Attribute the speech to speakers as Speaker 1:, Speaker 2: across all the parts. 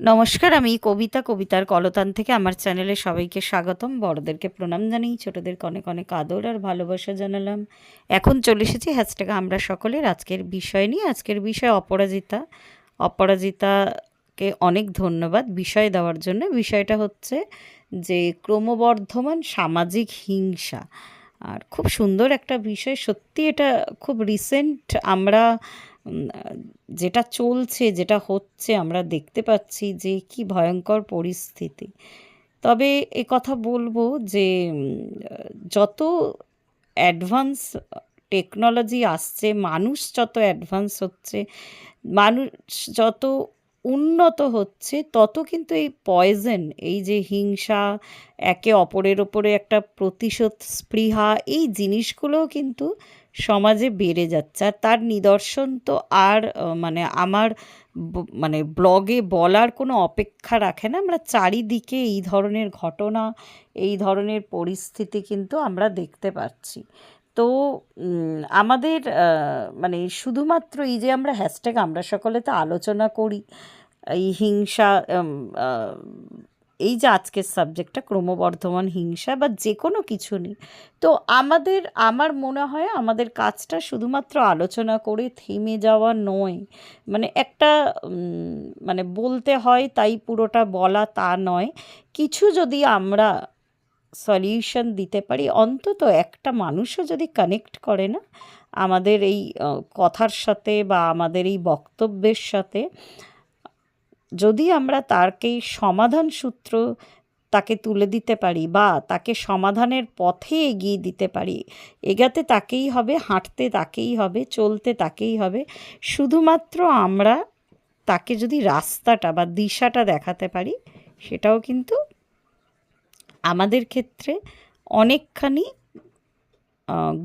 Speaker 1: নমস্কার, আমি কবিতা, কবিতার কলতান থেকে আমার চ্যানেলে সবাইকে স্বাগতম। বড়দেরকে প্রণাম জানাই ছোটদেরকে অনেক অনেক আদর আর ভালোবাসা জানালাম। এখন চলে এসেছি হ্যাশট্যাগ আমরা সকলের আজকের বিষয় নিয়ে। আজকের বিষয় অপরাজিতা। অপরাজিতাকে অনেক ধন্যবাদ বিষয় দেওয়ার জন্য। বিষয়টা হচ্ছে যে, ক্রমবর্ধমান সামাজিক হিংসা। আর খুব সুন্দর একটা বিষয়। সত্যি এটা খুব রিসেন্ট আমরা যেটা চলছে, যেটা হচ্ছে, আমরা দেখতে পাচ্ছি যে কি ভয়ঙ্কর পরিস্থিতি। তবে এ কথা বলব যে যত অ্যাডভান্স টেকনোলজি আসছে, মানুষ যত অ্যাডভান্স হচ্ছে, মানুষ যত উন্নত হচ্ছে, তত কিন্তু এই পয়জন এই যে হিংসা, একে অপরের ওপরে একটা প্রতিশোধ স্পৃহা, এই জিনিসগুলোও কিন্তু সমাজে বেড়ে যাচ্ছে। আর তার নিদর্শন তো আর মানে আমার মানে ব্লগে বলার কোনো অপেক্ষা রাখে না। আমরা চারিদিকে এই ধরনের ঘটনা, এই ধরনের পরিস্থিতি কিন্তু আমরা দেখতে পাচ্ছি। তো আমাদের মানে শুধুমাত্র এই যে আমরা হ্যাশট্যাগ আমরা সকলে তো আলোচনা করি, এই হিংসা এই যে আজকের সাবজেক্টটা ক্রমবর্ধমান হিংসা বা যে কোনো কিছু নেই তো আমাদের, আমার মনে হয় আমাদের কাজটা শুধুমাত্র আলোচনা করে থেমে যাওয়া নয়। মানে একটা মানে বলতে হয় তাই পুরোটা বলা তা নয়। কিছু যদি আমরা সলিউশন দিতে পারি? অন্তত একটা মানুষও যদি কানেক্ট করে না, আমাদের এই কথার সাথে বা আমাদের এই বক্তব্যের সাথে, যদি আমরা তাকে সমাধান সূত্র তাকে তুলে দিতে পারি বা তাকে সমাধানের পথে এগিয়ে দিতে পারি, এগাতে তাকেই হবে, হাঁটতে তাকেই হবে, চলতে তাকেই হবে, শুধুমাত্র আমরা তাকে যদি রাস্তাটা বা দিশাটা দেখাতে পারি, সেটাও কিন্তু আমাদের ক্ষেত্রে অনেকখানি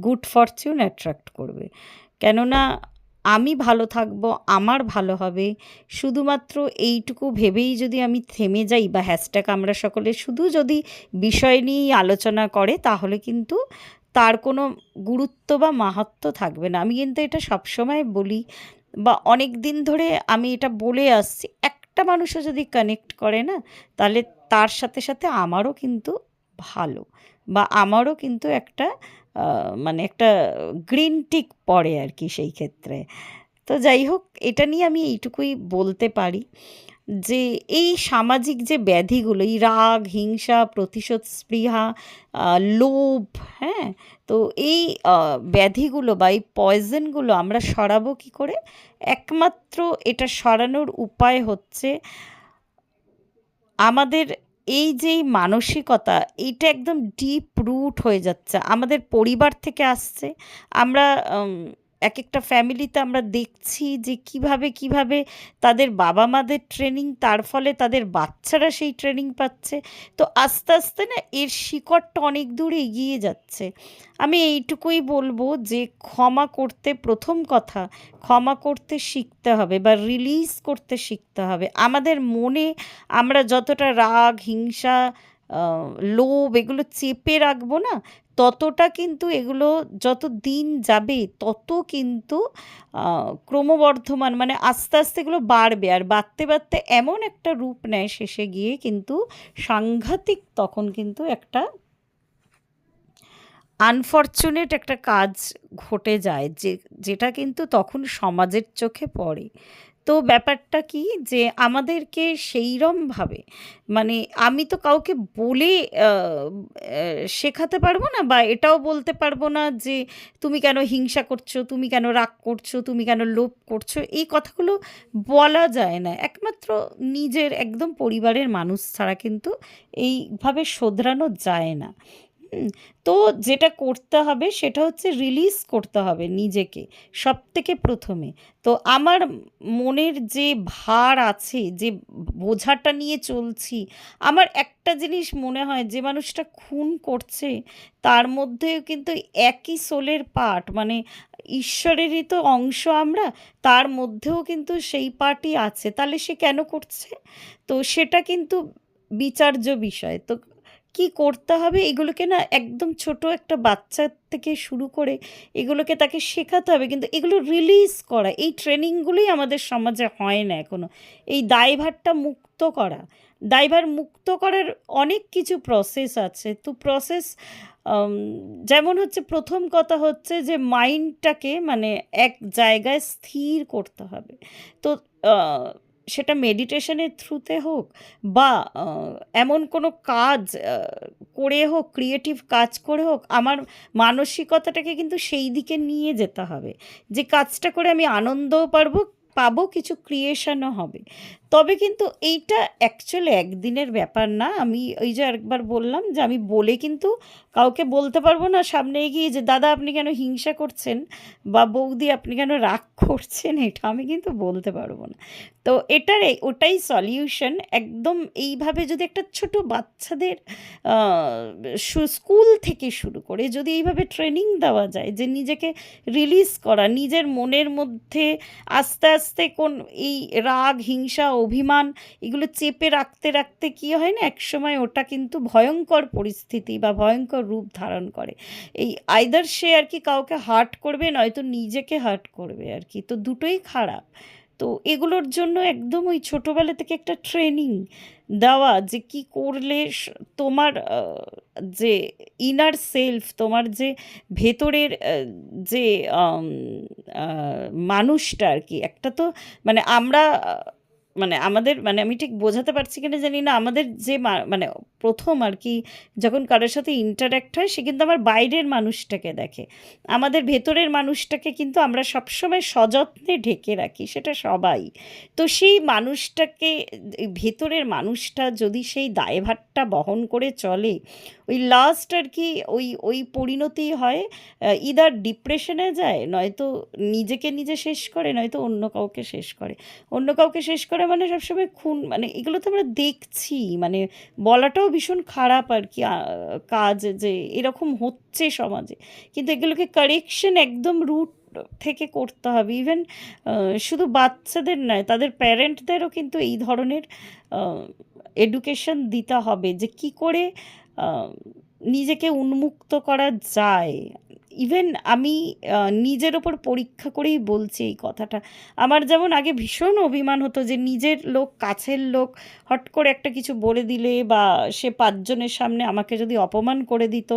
Speaker 1: গুড ফরচুন অ্যাট্রাক্ট করবে। কেননা আমি ভালো থাকব, আমার ভালো হবে, শুধুমাত্র এইটুকু ভেবেই যদি আমি থেমে যাই বা হ্যাশট্যাগ আমরা সকলে শুধু যদি বিষয় নিয়েই আলোচনা করে, তাহলে কিন্তু তার কোনো গুরুত্ব বা মাহাত্ম থাকবে না। আমি কিন্তু এটা সবসময় বলি বা অনেক দিন ধরে আমি এটা বলে আসছি। একটা মানুষও যদি কানেক্ট করে না, তাহলে তার সাথে সাথে আমারও কিন্তু ভালো বা আমারও কিন্তু একটা মানে একটা গ্রিন টিক পড়ে আর কি সেই ক্ষেত্রে। তো যাই হোক, এটা নিয়ে আমি এইটুকুই বলতে পারি যে এই সামাজিক যে ব্যাধিগুলো, এই রাগ, হিংসা, প্রতিশোধ, স্পৃহা লোভ হ্যাঁ? তো এই ব্যাধিগুলো বা এই পয়জনগুলো আমরা সরাবো কী করে? একমাত্র এটা সরানোর উপায় হচ্ছে আমাদের এই যে মানসিকতা, এইটা একদম ডিপ রুট হয়ে যাচ্ছে। আমাদের পরিবার থেকে আসছে। আমরা এক একটা ফ্যামিলিতে আমরা দেখছি যে কীভাবে কীভাবে তাদের বাবা মাদের ট্রেনিং, তার ফলে তাদের বাচ্চারা সেই ট্রেনিং পাচ্ছে। তো আস্তে আস্তে না এর শিকড়টা অনেক দূর এগিয়ে যাচ্ছে। আমি এইটুকুই বলব যে ক্ষমা করতে প্রথম কথা, ক্ষমা করতে শিখতে হবে বা রিলিজ করতে শিখতে হবে। আমাদের মনে আমরা যতটা রাগ, হিংসা লোভ এগুলো চেপে রাখব না, ততটা কিন্তু এগুলো যত দিন যাবে তত কিন্তু ক্রমবর্ধমান মানে আস্তে আস্তে এগুলো বাড়বে। আর বাড়তে বাড়তে এমন একটা রূপ নেয় শেষে গিয়ে কিন্তু সাংঘাতিক তখন কিন্তু একটা আনফর্চুনেট একটা কাজ ঘটে যায় যে, যেটা কিন্তু তখন সমাজের চোখে পড়ে। তো ব্যাপারটা কি যে আমাদেরকে সেইরমভাবে মানে আমি তো কাউকে বলে শেখাতে পারব না বা এটাও বলতে পারব না যে তুমি কেন হিংসা করছ, তুমি কেন রাগ করছ, তুমি কেন লোভ করছ, এই কথাগুলো বলা যায় না। একমাত্র নিজের, একদম পরিবারের মানুষ ছাড়া কিন্তু এইভাবে শোধরানো যায় না। তো যেটা করতে হবে সেটা হচ্ছে রিলিজ করতে হবে নিজেকে সব থেকে প্রথমে। তো আমার মনের যে ভার আছে, যে বোঝাটা নিয়ে চলছি, আমার একটা জিনিস মনে হয় যে মানুষটা খুন করছে, তার মধ্যেও কিন্তু একই সোলের পার্ট মানে ঈশ্বরেরই তো অংশ আমরা, তার মধ্যেও কিন্তু সেই পার্টই আছে। তাহলে সে কেন করছে? তো সেটা কিন্তু বিচার্য বিষয়। তো কি করতে হবে এগুলোকে না একদম ছোট একটা বাচ্চা থেকে শুরু করে এগুলোকে তাকে শেখাতে হবে। কিন্তু এগুলো রিলিজ করা, এই ট্রেনিংগুলোই আমাদের সমাজে হয় না এখনও এই দায়ভারটা মুক্ত করা, দায়ভার মুক্ত করার অনেক কিছু প্রসেস আছে। তো প্রসেস যেমন হচ্ছে প্রথম কথা হচ্ছে যে মাইন্ডটাকে মানে এক জায়গায় স্থির করতে হবে। তো সেটা মেডিটেশনের থ্রুতে হোক বা এমন কোনো কাজ করে হোক ক্রিয়েটিভ কাজ করে হোক, আমার মানসিকতাটাকে কিন্তু সেই দিকে নিয়ে যেতে হবে। যে কাজটা করে আমি আনন্দও পারব, পাবো, কিছু ক্রিয়েশনও হবে। তবে কিন্তু এইটা অ্যাকচুয়ালি একদিনের ব্যাপার না। আমি ওই যে একবার বললাম যে আমি বলে কিন্তু কাউকে বলতে পারব না, সামনে এগিয়ে যে, দাদা, আপনি কেন হিংসা করছেন? বা, বৌদি, আপনি কেন রাগ করছেন? এটা আমি কিন্তু বলতে পারব না। তো এটার ওটাই সলিউশন একদম এইভাবে যদি একটা ছোট বাচ্চাদের স্কুল থেকে শুরু করে যদি এইভাবে ট্রেনিং দেওয়া যায় যে, নিজেকে রিলিজ করা, নিজের মনের মধ্যে আস্তে আস্তে কোন এই রাগ, হিংসা অভিমান, এগুলো চেপে রাখতে রাখতে কি হয় না একসময় ওটা কিন্তু ভয়ঙ্কর পরিস্থিতি বা ভয়ঙ্কর রূপ ধারণ করে। এই আইদার সে আর কি কাউকে হার্ট করবে, নয়তো নিজেকে হার্ট করবে আর কি। তো দুটোই খারাপ। তো এগুলোর জন্য একদম ওই ছোটোবেলা থেকে একটা ট্রেনিং দেওয়া যে কি করলে তোমার যে ইনার সেলফ তোমার যে ভেতরের যে মানুষটা আর কি। একটা তো মানে আমরা মানে আমাদের মানে আমি ঠিক বোঝাতে পারছি কিনা জানি না আমাদের যে মানে প্রথম আর কি, যখন কারোর সাথে ইন্টারাক্ট হয়, সে কিন্তু আমার বাইরের মানুষটাকে দেখে। আমাদের ভেতরের মানুষটাকে কিন্তু আমরা সবসময় সযত্নে ঢেকে রাখি, সেটা সবাই। তো সেই মানুষটাকে, ভেতরের মানুষটা যদি সেই দায়ভারটা বহন করে চলে, ওই লাস্ট আর কি ওই ওই পরিণতি হয় ইদার ডিপ্রেশনে যায়, নয়তো নিজেকে নিজে শেষ করে, নয়তো অন্য কাউকে শেষ করে। অন্য কাউকে শেষ করে মানে সবসময় খুন মানে এগুলো তো আমরা দেখছি মানে বলাটাও ভীষণ খারাপ আর কি কাজ যে এরকম হচ্ছে সমাজে। কিন্তু এগুলোকে কারেকশন একদম রুট থেকে করতে হবে। ইভেন শুধু বাচ্চাদের নয়, তাদের প্যারেন্টদেরও কিন্তু এই ধরনের এডুকেশন দিতে হবে যে কি করে নিজেকে উন্মুক্ত করা যায়। ইভেন আমি নিজের ওপর পরীক্ষা করেই বলছি এই কথাটা। আমার যেমন আগে ভীষণ অভিমান হতো যে নিজের লোক, কাছের লোক হট করে একটা কিছু বলে দিলে বা সে পাঁচজনের সামনে আমাকে যদি অপমান করে দিত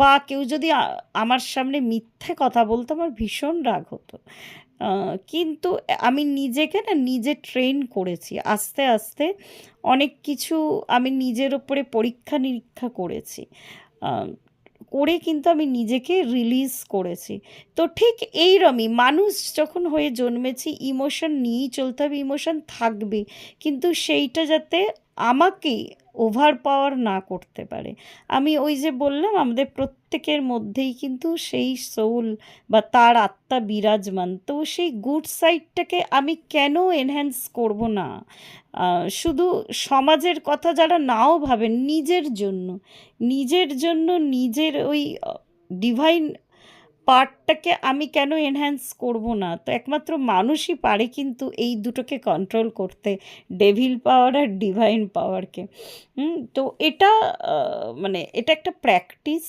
Speaker 1: বা কেউ যদি আমার সামনে মিথ্যে কথা বলতো, আমার ভীষণ রাগ হতো। কিন্তু আমি নিজেকে না নিজে ট্রেন করেছি। আস্তে আস্তে অনেক কিছু আমি নিজের ওপরে পরীক্ষা নিরীক্ষা করেছি করে কিন্তু আমি নিজেকে রিলিজ করেছি। তো ঠিক এইরমই মানুষ যখন হয়ে জন্মেছি ইমোশন নিয়েই চলতে হবে ইমোশন থাকবে কিন্তু সেইটা যাতে আমাকে ওভার পাওয়ার না করতে পারে। আমি ওই যে বললাম, আমাদের প্রত্যেকের মধ্যেই কিন্তু সেই সোল বা তার আত্মা বিরাজমান। তো সেই গুড সাইডটাকে আমি কেন এনহ্যান্স করব না? শুধু সমাজের কথা যারা নাও ভাবেন, নিজের জন্য। নিজের জন্য নিজের ওই ডিভাইন পার্টটাকে আমি কেন এনহ্যান্স করব না? তো একমাত্র মানুষই পারে কিন্তু এই দুটোকে কন্ট্রোল করতে ডেভিল পাওয়ার আর ডিভাইন পাওয়ারকে তো এটা মানে এটা একটা প্র্যাকটিস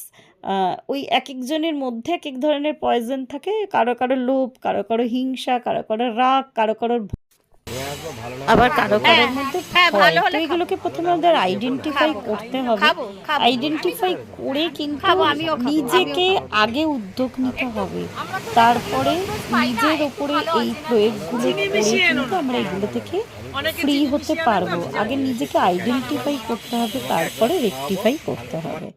Speaker 1: ওই এক একজনের মধ্যে এক এক ধরনের পয়জন থাকে। কারও কারও লোভ, কারও কারও হিংসা, কারও কারও রাগ, কারও কারোর আবার কারও কারোর মধ্যে
Speaker 2: হ্যাঁ,
Speaker 1: ভয়। তো এগুলোকে প্রথমে আমাদের আইডেন্টিফাই করতে হবে। আইডেন্টিফাই করে কিন্তু নিজেকে আগে উদ্যোগ নিতে হবে। তারপরে নিজের ওপরে এই প্রয়োগগুলো করে কিন্তু আমরা এগুলো থেকে ফ্রি হতে পারব। আগে নিজেকে আইডেন্টিফাই করতে হবে তারপরে রেকটিফাই করতে হবে।